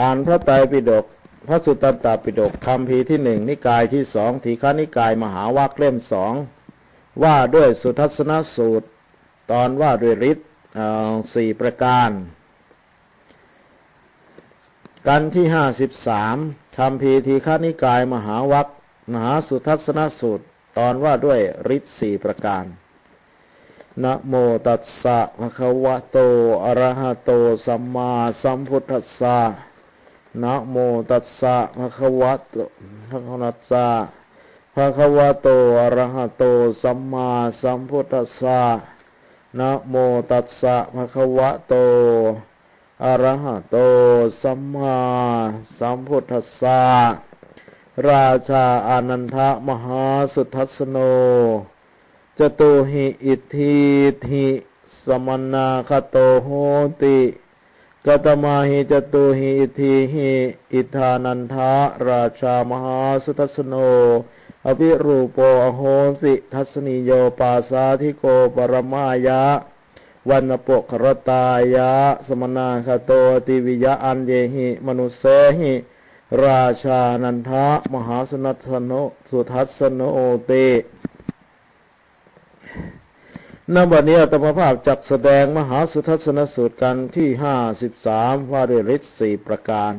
อ่านพระไตรปิฎกพระสุตตันตปิฎกคำพีที่หนึ่งนิกายที่สองทีฆานิกายมหาวัคเล่มสองว่าด้วยสุทัศนสูตร ตอนว่าด้วยฤทธิ์สี่ประการ กันที่ห้าสิบสามคำพีทีฆานิกายมหาวัคมหาสุทัศนสูตร ตอนว่าด้วยฤทธิ์สี่ประการนะโมตัสสะภะคะวะโตอะระหะโตสัมมาสัมพุทธัสสะ นะโมตัสสะภะคะวะโตภะคะวะสะภะคะวะโตอะระหะโตสัมมาสัมพุทธัสสะนะโมตัสสะภะคะวะโตอะระหะโตสัมมาสัมพุทธัสสะราชาอานันทะมหาสุทัสโนจตุหิอิทธิทิสมนาคโตโหติ กตมาหิจตุหิอิทธิหิอิทานันทะราชามหาสุทัสโน อภิรูปโปอโหสิทัศนิโยปาสาธิโกปรมายะวันปกครตายะ สมนาคโตติวิยะอันเยหิ มนุเสหิ ราชานันทะ มหาสนัทโนสุทัสโนเต นบัดนี้อัตมภาพจักแสดงมหาสุทัศนสูตรกันที่ห้าสิบสามว่าด้วยฤทธิ์สี่ประการ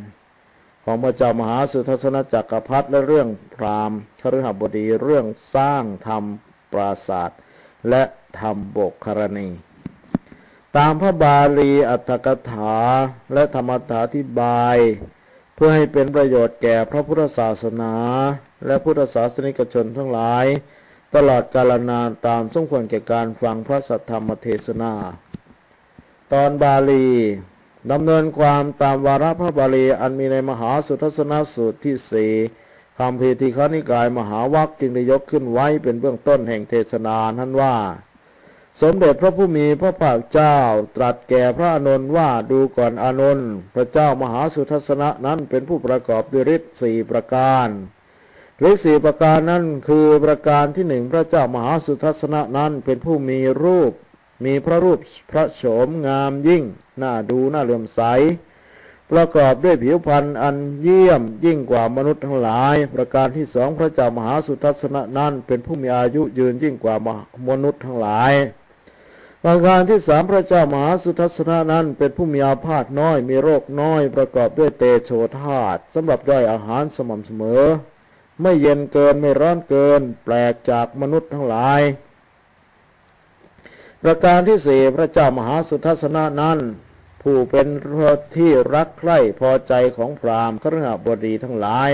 ของพระเจ้ามหาสุทัศนจักรพรรดิและเรื่องพราหมณ์คฤหบดีเรื่องสร้างธรรมปราศาสตร์และธรรมบกครณี ตามพระบาลีอัตถกถาและธรรมถาธิบาย เพื่อให้เป็นประโยชน์แก่พระพุทธศาสนา และพุทธศาสนิกชนทั้งหลาย ตลอดกาลนานตามสมควรแก่การฟังพระสัทธรรมเทศนา ตอนบาลีดำเนินความตามวาระพระบาลีอันมีในมหาสุทัศนสูตรที่สี่คำพีทีฆนิกายมหาวัคจึงได้ยกขึ้นไว้เป็นเบื้องต้นแห่งเทศนานั้นว่า สมเด็จพระผู้มีพระภาคเจ้าตรัสแก่พระอนุนว่าดูก่อนอนุนพระเจ้ามหาสุทัศนะนั้นเป็นผู้ประกอบด้วยฤทธิ์สี่ประการ ฤทธิ์สี่ประการนั้นคือประการที่หนึ่งพระเจ้ามหาสุทัศนะนั้นเป็นผู้มีรูป มีพระรูปพระโฉมงามยิ่งน่าดูน่าเลื่อมใส ประกอบด้วยผิวพรรณอันเยี่ยมยิ่งกว่ามนุษย์ทั้งหลาย ประการที่สองพระเจ้ามหาสุทัศนะนั้นเป็นผู้มีอายุยืนยิ่งกว่ามนุษย์ทั้งหลายประการที่สามพระเจ้ามหาสุทัศนะนั้นเป็นผู้มีอาพาธน้อยมีโรคน้อย ประกอบด้วยเตโชธาตสำหรับย่อยอาหารสม่ำเสมอ ไม่เย็นเกินไม่ร้อนเกิน แปลกจากมนุษย์ทั้งหลาย ประการที่สี่พระเจ้ามหาสุทัศนะนั้น ผู้เป็นที่รักใคร่พอใจของพราหมณ์ครหบดีทั้งหลาย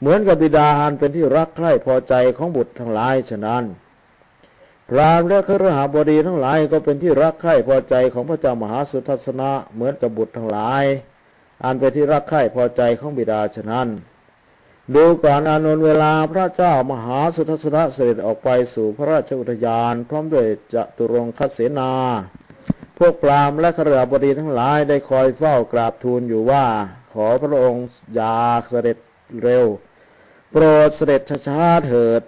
เหมือนกับบิดาอันเป็นที่รักใคร่พอใจของบุตรทั้งหลายฉะนั้น พราหมณ์และครหบดีทั้งหลายก็เป็นที่รักใคร่พอใจของพระเจ้ามหาสุทัศนะเหมือนกับบุตรทั้งหลาย อันเป็นที่รักใคร่พอใจของบิดาฉะนั้น ดูก่อนอานนท์เวลาพระเจ้ามหาสุทัศนะเสด็จออกไปสู่พระราชอุทยาน พร้อมด้วยจตุรงคเสนา พวกปรามและขรบดีทั้งหลายได้คอยเฝ้ากราบทูลอยู่ว่า ขอพระองค์อย่าเสด็จเร็ว โปรดเสด็จช้าๆเถิด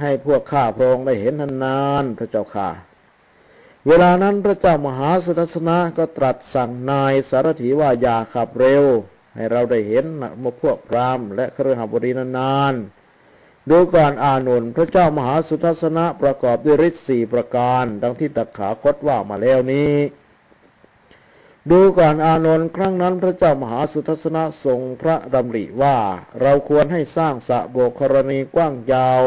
ให้พวกข้าพระองค์ได้เห็นนานๆพระเจ้าค่ะ เวลานั้นพระเจ้ามหาสุทัศนะก็ตรัสสั่งนายสารถีว่าอย่าขับเร็ว ให้เราได้เห็นมพวกพราหมณ์และเครือหบดีนานๆดูก่อนอานนท์พระเจ้ามหาสุทัศนะประกอบด้วยฤทธิ์สี่ประการ ดังที่ตักขาคตว่ามาแล้วนี้ดูก่อนอานนท์ครั้งนั้นพระเจ้ามหาสุทัศนะทรงพระดำริว่า เราควรให้สร้างสะโบกรณีกว้างยาว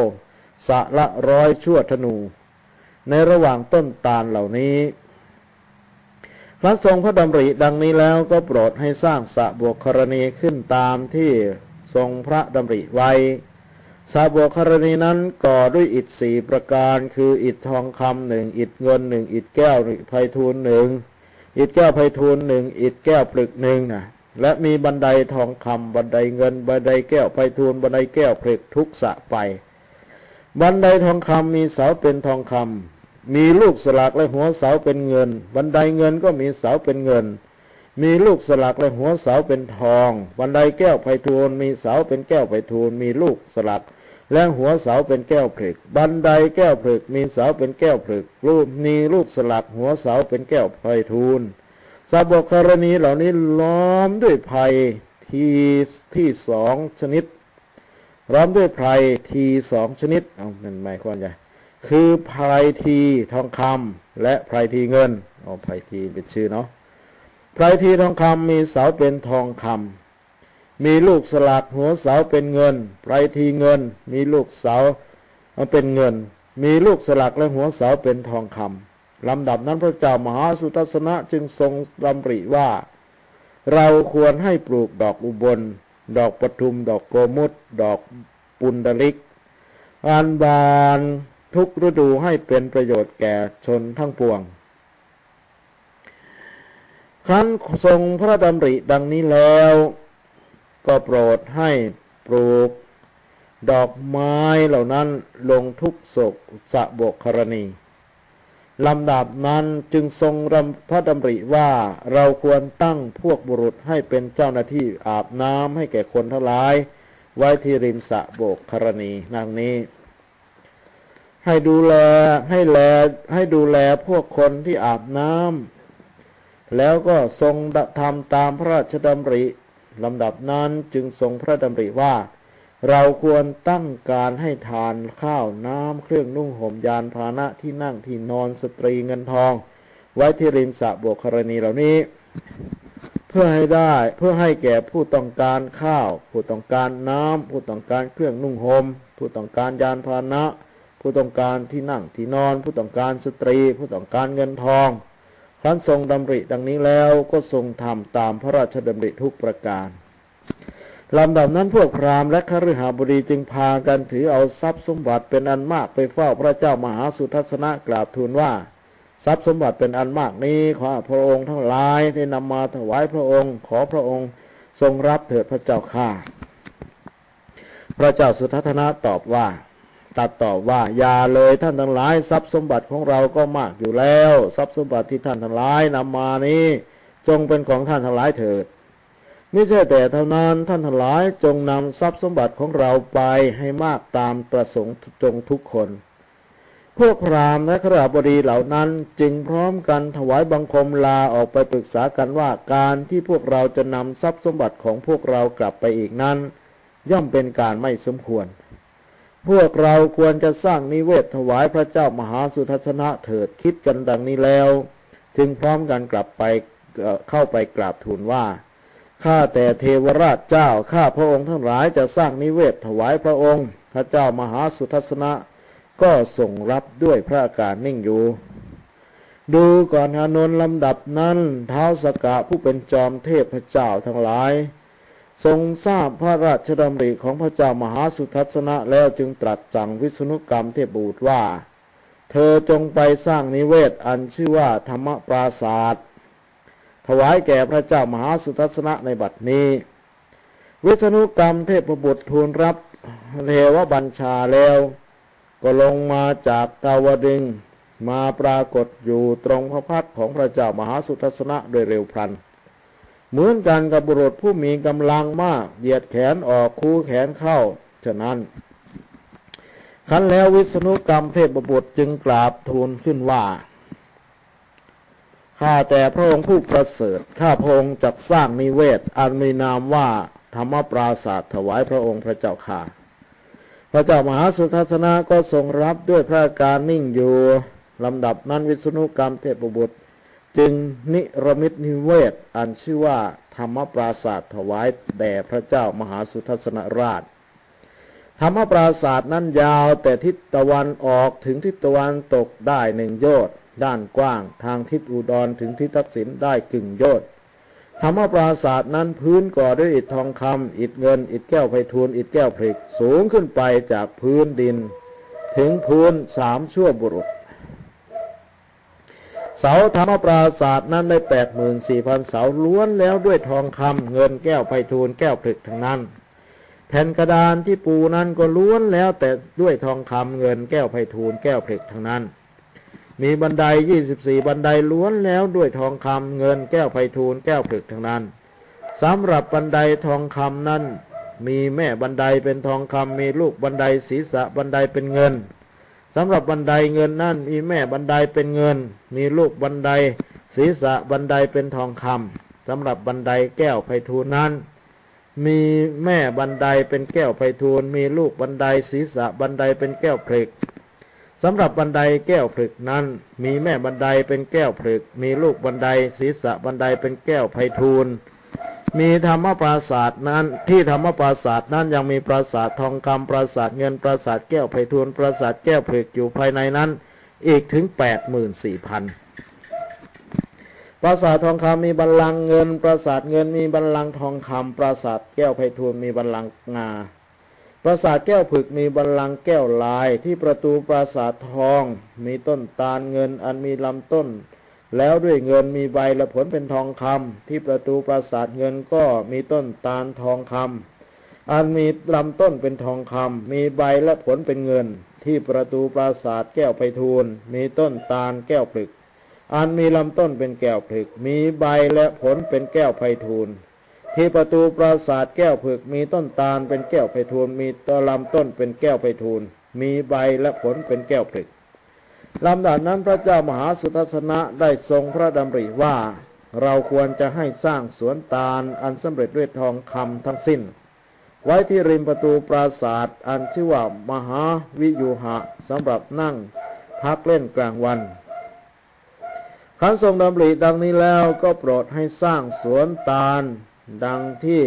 สะละร้อยชั่วธนู ในระหว่างต้นตาลเหล่านี้ พระทรงพระดำริดังนี้แล้วก็โปรดให้สร้างสระบวกครณีขึ้นตามที่ทรงพระดำริไว้สระบวกครณีนั้นก่อด้วยอิฐสี่ประการ คืออิฐทองคำหนึ่งอิฐเงินหนึ่งอิฐแก้วไพทูลหนึ่งอิฐแก้วไพทูลหนึ่งอิฐแก้วปลึกหนึ่งนะและมีบันไดทองคำบันไดเงิน บันไดแก้วไพทูลบันไดแก้วปลึกทุกสะไป บันไดทองคำมีเสาเป็นทองคำ มีลูกสลักและหัวเสาเป็นเงิน บันไดเงินก็มีเสาเป็นเงิน มีลูกสลักและหัวเสาเป็นทอง บันไดแก้วไพทูลมีเสาเป็นแก้วไพทูลมีลูกสลัก และหัวเสาเป็นแก้วผลึก บันไดแก้วผลึกมีเสาเป็นแก้วผลึก รูปมีลูกสลักหัวเสาเป็นแก้วไพทูลสาบกกรณีเหล่านี้ล้อมด้วยภัยทีที่สองชนิดล้อมด้วยไพรทีสองชนิดเอามันหมายความไง คือไพรทีทองคำและไพรทีเงินเอไพรทีเป็นชื่อเนาะไพรทีทองคำมีเสาเป็นทองคำมีลูกสลักหัวเสาเป็นเงิน ไพรทีเงิน มีลูกเสาเป็นเงิน มีลูกสลักและหัวเสาเป็นทองคำลำดับนั้นพระเจ้ามหาสุทัศนะจึงทรงดำริว่า เราควรให้ปลูกดอกอุบล ดอกปทุม ดอกโกมุตดอกปุนดลิกอันบาน ทุกฤดูให้เป็นประโยชน์แก่ชนทั้งปวง ครั้นทรงพระดำริดังนี้แล้ว ก็โปรดให้ปลูก ดอกไม้เหล่านั้นลงทุกศกสะบกครณีลำดับนั้นจึงทรงรำพระดำริว่าเราควรตั้งพวกบุรุษให้เป็นเจ้าหน้าที่อาบน้ำให้แก่คนทั้งหลาย ไว้ที่ริมสะโบกครณีนางนี้ ให้ดูแลให้แลให้ดูแลพวกคนที่อาบน้ำแล้วก็ทรงทำตามพระราชดำริลำดับนั้นจึงทรงพระดำริว่า เราควรตั้งการให้ทานข้าวน้ำเครื่องนุ่งห่มยานพาหนะที่นั่งที่นอนสตรีเงินทอง ไว้ที่ริมสระบวกครณีเหล่านี้ เพื่อให้ได้เพื่อให้แก่ผู้ต้องการข้าว ผู้ต้องการน้ำผู้ต้องการเครื่องนุ่งห่มผู้ต้องการยานพาหนะ ผู้ต้องการที่นั่งที่นอน ผู้ต้องการสตรี ผู้ต้องการเงินทองครั้นทรงดำริดังนี้แล้วก็ทรงทำตามพระราชดำริทุกประการลำดับนั้นพวกพราหมณ์และคฤหบดีจึงพากันถือเอาทรัพย์สมบัติเป็นอันมากไปเฝ้าพระเจ้ามหาสุทัศนะกราบทูลว่า ทรัพย์สมบัติเป็นอันมากนี้ขอพระองค์ทั้งหลายได้นำมาถวายพระองค์ ขอพระองค์ทรงรับเถิดพระเจ้าข้าพระเจ้าสุทัศนะตอบว่า ตัดตอบว่าอย่าเลยท่านทั้งหลาย ทรัพย์สมบัติของเราก็มากอยู่แล้ว ทรัพย์สมบัติที่ท่านทั้งหลายนำมานี้ จงเป็นของท่านทั้งหลายเถิดไม่ใช่แต่เท่านั้นท่านทั้งหลายจงนำทรัพย์สมบัติของเราไปให้มากตามประสงค์จงทุกคน พวกพราหมณ์และขราบดีเหล่านั้นจึงพร้อมกันถวายบังคมลาออกไปปรึกษากันว่าการที่พวกเราจะนำทรัพย์สมบัติของพวกเรากลับไปอีกนั้น ย่อมเป็นการไม่สมควร พวกเราควรจะสร้างนิเวศถวายพระเจ้ามหาสุทัศนะเถิดคิดกันดังนี้แล้ว จึงพร้อมกันกลับไปเข้าไปกราบทูลว่าข้าแต่เทวราชเจ้าข้าพระองค์ทั้งหลายจะสร้างนิเวศถวายพระองค์ พระเจ้ามหาสุทัศนะ ก็ส่งรับด้วยพระอาการนิ่งอยู่ ดูก่อนอนนลำดับนั้นเท้าสกะผู้เป็นจอมเทพเจ้าทั้งหลาย ทรงทราบพระราชดำริของพระเจ้ามหาสุทัศนะแล้วจึงตรัสสั่งวิษณุกรรมเทพบูตรว่า เธอจงไปสร้างนิเวศอันชื่อว่าธรรมปราศาสตร์ถวายแก่พระเจ้ามหาสุทัศนะในบัดนี้ วิษณุกรรมเทพบุตรทูลรับเทวบัญชาแล้ว ก็ลงมาจากตาวดึงมาปรากฏอยู่ตรงพระพักของพระเจ้ามหาสุทัศนะโดยเร็วพลัน เหมือนกันกับบุรุษผู้มีกำลังมาก เหยียดแขนออกคูแขนเข้า ฉะนั้นคันแล้ววิษณุกรรมเทพบุตรจึงกราบทูลขึ้นว่าข้าแต่พระองค์ผู้ประเสริฐข้าพระองค์จักสร้างนิเวศ อันมีนามว่าธรรมปราศาสถวายพระองค์พระเจ้าข่าพระเจ้ามหาสุทัศนะก็ทรงรับด้วยพระการนิ่งอยู่ลำดับนั้นวิษณุกรรมเทพบุตร จึงนิรมิตนิเวศ อันชื่อว่าธรรมปราศาสถวายแด่พระเจ้ามหาสุทัศนราช ธรรมปราศาสนั้นยาวแต่ทิศตะวันออกถึงทิศตะวันตกได้หนึ่งโยชน์ด้านกว้าง ทางทิศอุดรถึงทิศทักษิณได้กึ่งโยชน์ธรรมปราศาสตร์นั้นพื้นก่อด้วยอิฐทองคำอิฐเงิน อิฐแก้วไพทูลอิฐแก้วพริกสูงขึ้นไปจากพื้นดิน ถึงพื้นสามชั่วบุรุษ เสาธรรมปราศาสตร์นั้นได้แปดหมื่นสี่พันเสาล้วนแล้วด้วยทองคำเงินแก้วไพทูลแก้วพริกทั้งนั้น แผ่นกระดานที่ปูนั้นก็ล้วนแล้วแต่ด้วยทองคำเงินแก้วไพทูลแก้วพริกทั้งนั้น มีบันไดยี่สิบสี่บันไดล้วนแล้วด้วยทองคำเงินแก้วไพทูลแก้วผลึกทั้งนั้นสำหรับบันไดทองคำนั้น มีแม่บันไดเป็นทองคำมีลูกบันไดศีรษะบันไดเป็นเงิน สำหรับบันไดเงินนั่นมีแม่บันไดเป็นเงิน มีลูกบันได ศีรษะบันไดเป็นทองคำสำหรับบันไดแก้วไพฑูรย์นั้น มีแม่บันไดเป็นแก้วไพฑูรย์มีลูกบันได ศีรษะบันไดเป็นแก้วเพลกสำหรับบันไดแก้วผลึกนั้น มีแม่บันไดเป็นแก้วผลึก มีลูกบันได ศีรษะบันไดเป็นแก้วไพฑูรย์ มีธรรมปราศาสตร์นั้น ที่ธรรมปราศาสตร์นั้นยังมีปราสาททองคำปราสาทเงินปราสาทแก้วไพฑูรย์ปราสาทแก้วผลึกอยู่ภายในนั้น อีกถึงแปดหมื่นสี่พันปราสาททองคำมีบัลลังก์เงิน ปราสาทเงินมีบัลลังก์ทองคำปราสาทแก้วไพฑูรย์มีบัลลังก์งา ปราสาทแก้วผึกมีบัลลังก์แก้วลาย ที่ประตูปราสาททอง มีต้นตาลเงินอันมีลำต้น แล้วด้วยเงินมีใบและผลเป็นทองคำที่ประตูปราสาทเงินก็มีต้นตาลทองคำอันมีลำต้นเป็นทองคำมีใบและผลเป็นเงิน ที่ประตูปราสาทแก้วไปทูลมีต้นตาลแก้วผลึก อันมีลำต้นเป็นแก้วผลึก มีใบและผลเป็นแก้วไพทูลที่ประตูปราสาทแก้วผึกมีต้นตาลเป็นแก้วไพฑูรย์มีตอลำต้นเป็นแก้วไพฑูรย์มีใบและผลเป็นแก้วผึก ลำดับนั้นพระเจ้ามหาสุทัศนะได้ทรงพระดำริว่า เราควรจะให้สร้างสวนตาลอันสำเร็จด้วยทองคำทั้งสิ้น ไว้ที่ริมประตูปราสาทอันชื่อว่ามหาวิยูหะสำหรับนั่งพักเล่นกลางวันขันทรงดำริดังนี้แล้วก็โปรดให้สร้างสวนตาล ดังที่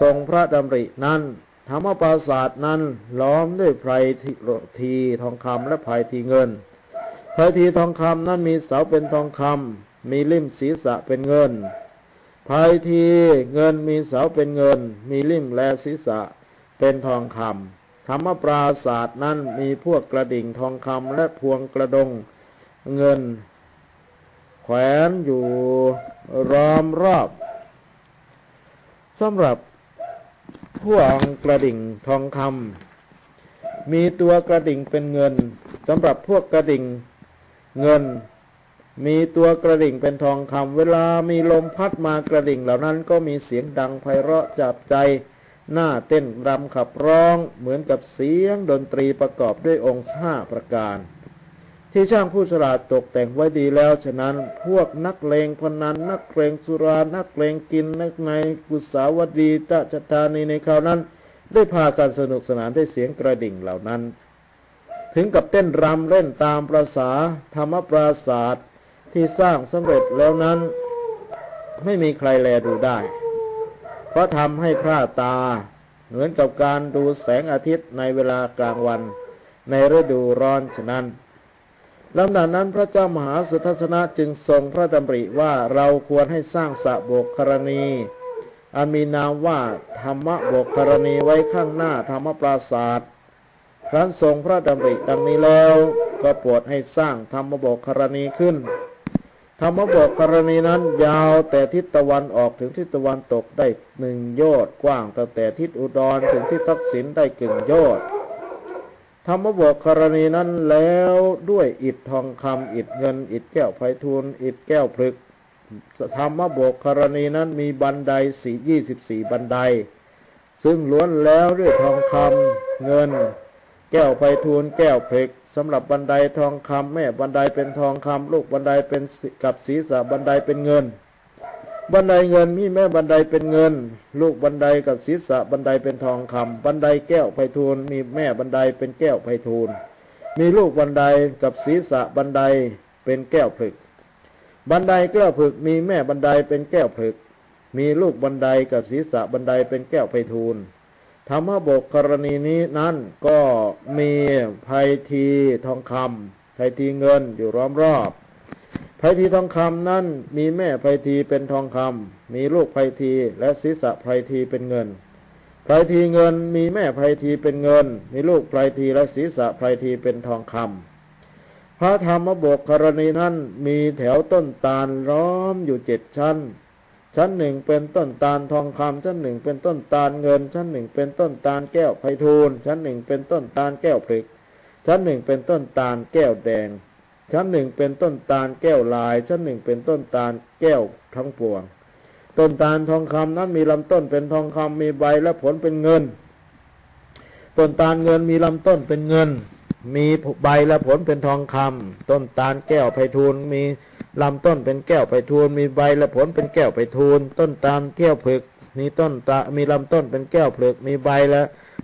ทรงพระดำรินั้นธรรมปราศาสตร์นั้นล้อมด้วยไพรทีทองคำและไพรทีเงิน ไพรทีทองคำนั้นมีเสาเป็นทองคำมีลิ่มศีรษะเป็นเงินไพรทีเงินมีเสาเป็นเงิน มีลิ่มและศีรษะเป็นทองคำธรรมปราศาสตร์นั้นมีพวกกระดิ่งทองคำและพวงกระดงเงิน แขวนอยู่รอมรอบสำหรับพวงกระดิ่งทองคำมีตัวกระดิ่งเป็นเงินสำหรับพวกกระดิ่ง เงิน มีตัวกระดิ่งเป็นทองคำเวลามีลมพัดมากระดิ่งเหล่านั้นก็มีเสียงดังไพเราะจับใจหน้าเต้นรำขับร้องเหมือนกับเสียงดนตรีประกอบด้วยองค์ห้าประการ ที่ช่างผู้ฉลาดตกแต่งไว้ดีแล้วฉะนั้นพวกนักเลงพนันนักเลงสุรานักเลงกินนักในกุศาวดีตะจตานีในคราวนั้น ได้พากันสนุกสนานด้วยเสียงกระดิ่งเหล่านั้น ถึงกับเต้นรำเล่นตามประษาธรรมปราศาสตร์ที่สร้างสำเร็จแล้วนั้น ไม่มีใครแลดูได้ เพราะทำให้พร่าตา เหมือนกับการดูแสงอาทิตย์ในเวลากลางวัน ในฤดูร้อนฉะนั้นลำดับนั้นพระเจ้ามหาสุทัศนะจึงทรงพระดำริว่าเราควรให้สร้างสระโบกครณี อันมีนามว่าธรรมโบกครณีไว้ข้างหน้าธรรมปราศาสตร์ ครั้นทรงพระดำริดังนี้แล้ว ก็โปรดให้สร้างธรรมบกครณีขึ้น ธรรมบกครณีนั้นยาวแต่ทิศตะวันออกถึงทิศตะวันตกได้หนึ่งโยชน์กว้างตั้งแต่ทิศอุดรถึงทิศทักษิณได้กึ่งโยชน์ธรรมบกกรณีนั้นแล้วด้วยอิฐทองคำอิฐเงิน อิฐแก้วไพทูลอิฐแก้วพลึกธรรมบกกรณีนั้นมีบันไดสี่ยี่สิบสี่บันได ซึ่งล้วนแล้วด้วยทองคำเงิน แก้วไพทูลแก้วเพลึกสำหรับบันไดทองคำแม่บันไดเป็นทองคำลูกบันไดเป็นกับศีรษะบันไดเป็นเงิน บันไดเงินมีแม่บันไดเป็นเงิน ลูกบันไดกับศีรษะบันไดเป็นทองคำบันไดแก้วไพฑูรย์มีแม่บันไดเป็นแก้วไพฑูรย์มีลูกบันไดกับศีรษะบันไดเป็นแก้วผึก บันไดแก้วผึกมีแม่บันไดเป็นแก้วผึก มีลูกบันไดกับศีรษะบันไดเป็นแก้วไพฑูรย์ ธรรมบกกรณีนี้นั้นก็มีไพทีทองคำไพทีเงินอยู่ล้อมรอบไพทีทองคำนั้นมีแม่ไพทีเป็นทองคำมีลูกไพทีและศีรษะไพทีเป็นเงินไพทีเงินมีแม่ไพทีเป็นเงิน มีลูกไพทีและศีรษะไพทีเป็นทองคำพระธรรมบกกรณีนั้นมีแถวต้นตาลล้อมอยู่เจ็ดชั้น ชั้นหนึ่งเป็นต้นตาลทองคำชั้นหนึ่งเป็นต้นตาลเงิน ชั้นหนึ่งเป็นต้นตาลแก้วไพทูลชั้นหนึ่งเป็นต้นตาลแก้วพริก ชั้นหนึ่งเป็นต้นตาลแก้วแดง ชั้นหนึ่งเป็นต้นตาลแก้วลาย ชั้นหนึ่งเป็นต้นตาลแก้วทั้งปวง ต้นตาลทองคำนั้นมีลำต้นเป็นทองคำมีใบและผลเป็นเงิน ต้นตาลเงินมีลำต้นเป็นเงิน มีใบและผลเป็นทองคำต้นตาลแก้วไพฑูรย์มี ลำต้นเป็นแก้วไปทูลมีใบและผลเป็นแก้วไปทูลต้นตาลแก้วเผึกมีต้นตามีลำต้นเป็นแก้วเผึกมีใบและ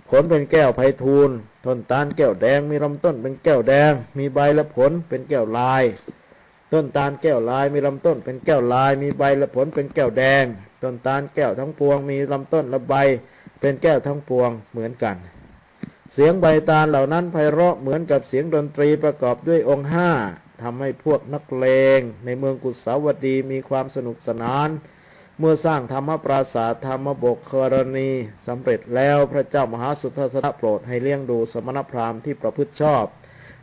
ผลเป็นแก้วไพทูลต้นตาลแก้วแดง มีลำต้นเป็นแก้วแดง มีใบและผลเป็นแก้วลาย ต้นตาลแก้วลาย มีลำต้นเป็นแก้วลาย มีใบและผลเป็นแก้วแดง ต้นตาลแก้วทั้งปวง มีลำต้นและใบ เป็นแก้วทั้งปวงเหมือนกัน เสียงใบตาลเหล่านั้นไพเราะเหมือนกับเสียงดนตรีประกอบด้วยองค์ห้า ทำให้พวกนักเลง ในเมืองกุสาวดีมีความสนุกสนาน เมื่อสร้างธรรมปราสาทธรรมบกกรณีสำเร็จแล้วพระเจ้ามหาสุทัศนโปรดให้เลี้ยงดูสมณพราหมณ์ที่ประพฤติชอบ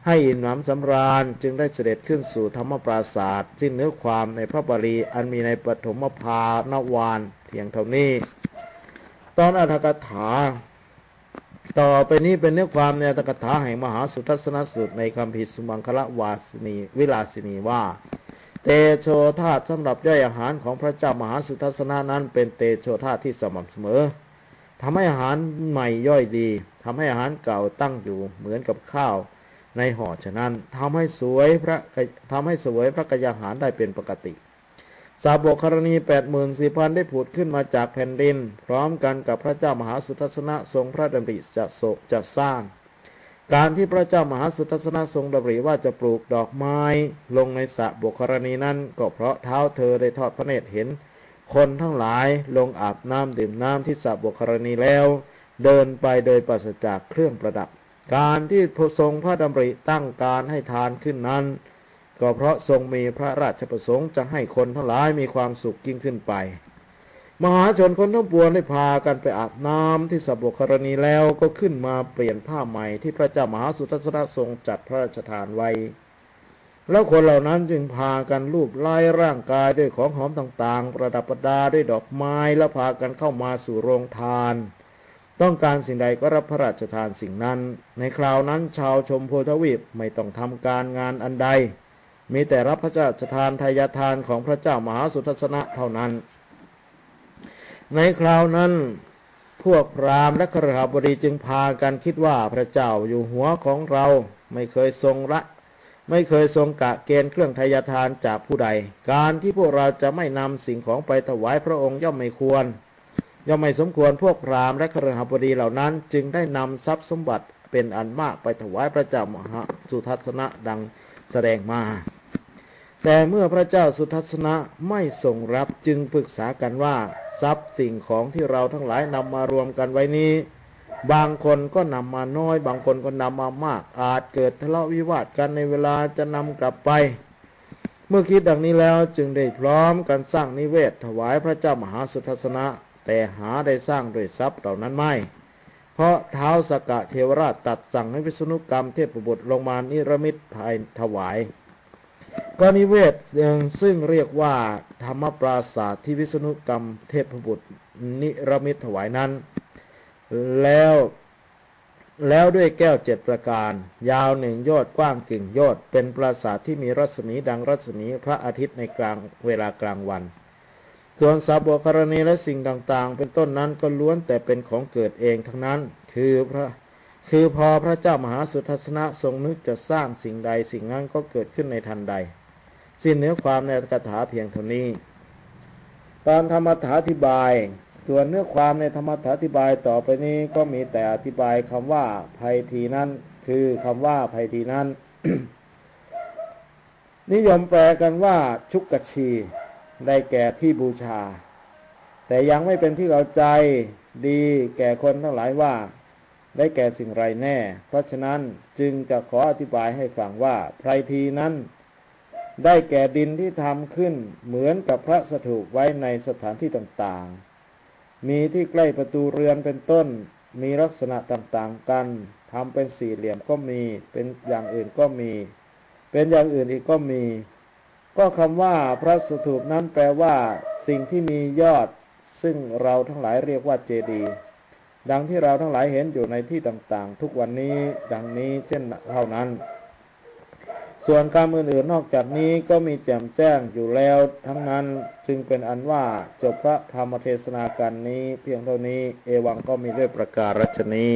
ให้อิ่มหนำสำราญจึงได้เสด็จขึ้นสู่ธรรมปราศาสตร์สิ้นเนื้อความในพระบาลีอันมีในปฐมภานวานเพียงเท่านี้ ตอนอัธกถา ต่อไปนี้เป็นเนื้อความในอัตกถาแห่งมหาสุทัศนสูตรในคำพิสุมังคละวาสนีวิลาสินีว่า เตโชธาตุสำหรับย่อยอาหารของพระเจ้ามหาสุทัศนะนั้น เป็นเตโชธาตุที่สม่ำเสมอทำให้อาหารใหม่ย่อยดีทำให้อาหารเก่าตั้งอยู่เหมือนกับข้าวในห่อฉะนั้นทำให้สวยพระทำให้สวยพระกยาหารได้เป็นปกติ สาบกกรณีแปดหมื่นสี่พันได้ผุดขึ้นมาจากแผ่นดิน พร้อมกันกับพระเจ้ามหาสุทัศนะทรงพระดำริจะโศกจะสร้าง การที่พระเจ้ามหาสุทัศนะทรงดำริว่าจะปลูกดอกไม้ ลงในสระบกกรณีนั้น ก็เพราะเท้าเธอได้ทอดพระเนตรเห็น คนทั้งหลายลงอาบน้ำดื่มน้ำที่สระบกกรณีแล้ว เดินไปโดยปราศจากเครื่องประดับ การที่พระทรงพระดำริตั้งการให้ทานขึ้นนั้น ก็เพราะทรงมีพระราชประสงค์จะให้คนทั้งหลายมีความสุขยิ่งขึ้นไป มหาชนคนทั้งปวงได้พากันไปอาบน้ำที่สบกรณีแล้วก็ขึ้นมาเปลี่ยนผ้าใหม่ที่พระเจ้ามหาสุทัศนทรงจัดพระราชทานไว้ แล้วคนเหล่านั้นจึงพากันรูปไล้ร่างกายด้วยของหอมต่างๆ ประดับประดาด้วยดอกไม้แล้วพากันเข้ามาสู่โรงทานต้องการสิ่งใดก็รับพระราชทานสิ่งนั้น ในคราวนั้นชาวชมโพทวีปไม่ต้องทำการงานอันใด มีแต่รับพระราชทานทายาทานของพระเจ้ามหาสุทัศนะเท่านั้น ในคราวนั้นพวกพราหมณ์และครหบดีจึงพากันคิดว่าพระเจ้าอยู่หัวของเราไม่เคยทรงละ ไม่เคยทรงกะเกณฑ์เครื่องทายทานจากผู้ใด การที่พวกเราจะไม่นำสิ่งของไปถวายพระองค์ย่อมไม่ควร ย่อมไม่สมควรพวกพราหมณ์และครหบดีเหล่านั้น จึงได้นำทรัพย์สมบัติเป็นอันมากไปถวายพระเจ้ามหาสุทัศนะดังแสดงมา แต่เมื่อพระเจ้าสุทัศนะไม่ทรงรับจึงปรึกษากันว่า ทรัพย์สิ่งของที่เราทั้งหลายนำมารวมกันไว้นี้ บางคนก็นำมาน้อย บางคนก็นำมามาก อาจเกิดทะเลาะวิวาทกันในเวลาจะนำกลับไป เมื่อคิดดังนี้แล้วจึงได้พร้อมกันสร้างนิเวศถวายพระเจ้ามหาสุทัศนะ แต่หาได้สร้างด้วยทรัพย์เหล่านั้นไม่ เพราะเท้าสกกะเทวราชตัดสั่งให้วิษณุกรรมเทพบุตรลงมานิรมิตภายถวาย ก็นิเวศซึ่งเรียกว่าธรรมปราศาสตร์ที่วิษณุกรรมเทพบุตรนิรมิตถวายนั้น แล้วแล้วด้วยแก้วเจ็ดประการ ยาวหนึ่งยอดกว้างกิ่งยอดเป็นปราสาทที่มีรัศมีดังรัศมีพระอาทิตย์ในกลางเวลากลางวัน ส่วนสาบกรณีและสิ่งต่างๆ เป็นต้นนั้นก็ล้วนแต่เป็นของเกิดเองทั้งนั้น คือพระ คือพอพระเจ้ามหาสุทัศนะทรงนึกจะสร้างสิ่งใดสิ่งนั้นก็เกิดขึ้นในทันใด สิ้นเนื้อความในคาถาเพียงเท่านี้ ตอนธรรมถาธิบาย ส่วนเนื้อความในธรรมถาธิบายต่อไปนี้ก็มีแต่อธิบายคำว่าภัยทีนั้นคือคำว่าภัยทีนั้น นิยมแปลกันว่าชุกกชีได้แก่ที่บูชา แต่ยังไม่เป็นที่เข้าใจดีแก่คนทั้งหลายว่า ได้แก่สิ่งไรแน่ เพราะฉะนั้นจึงจะขออธิบายให้ฟังว่าไพรทีนั้น ได้แก่ดินที่ทำขึ้นเหมือนกับพระสถูปไว้ในสถานที่ต่างๆ มีที่ใกล้ประตูเรือนเป็นต้น มีลักษณะต่างๆกันทำเป็นสี่เหลี่ยมก็มี เป็นอย่างอื่นก็มี เป็นอย่างอื่นอีกก็มี ก็คำว่าพระสถูปนั้นแปลว่า สิ่งที่มียอด ซึ่งเราทั้งหลายเรียกว่าเจดีย์ ดังที่เราทั้งหลายเห็นอยู่ในที่ต่างๆ ทุกวันนี้ดังนี้เช่นเท่านั้น ส่วนการมอื่นๆนอกจากนี้ก็มีแจ่มแจ้งอยู่แล้วทั้งนั้นจึงเป็นอันว่าจบพระธรรมเทศนาการนี้ เพียงเท่านี้เอวังก็มีด้วยประการรัชนี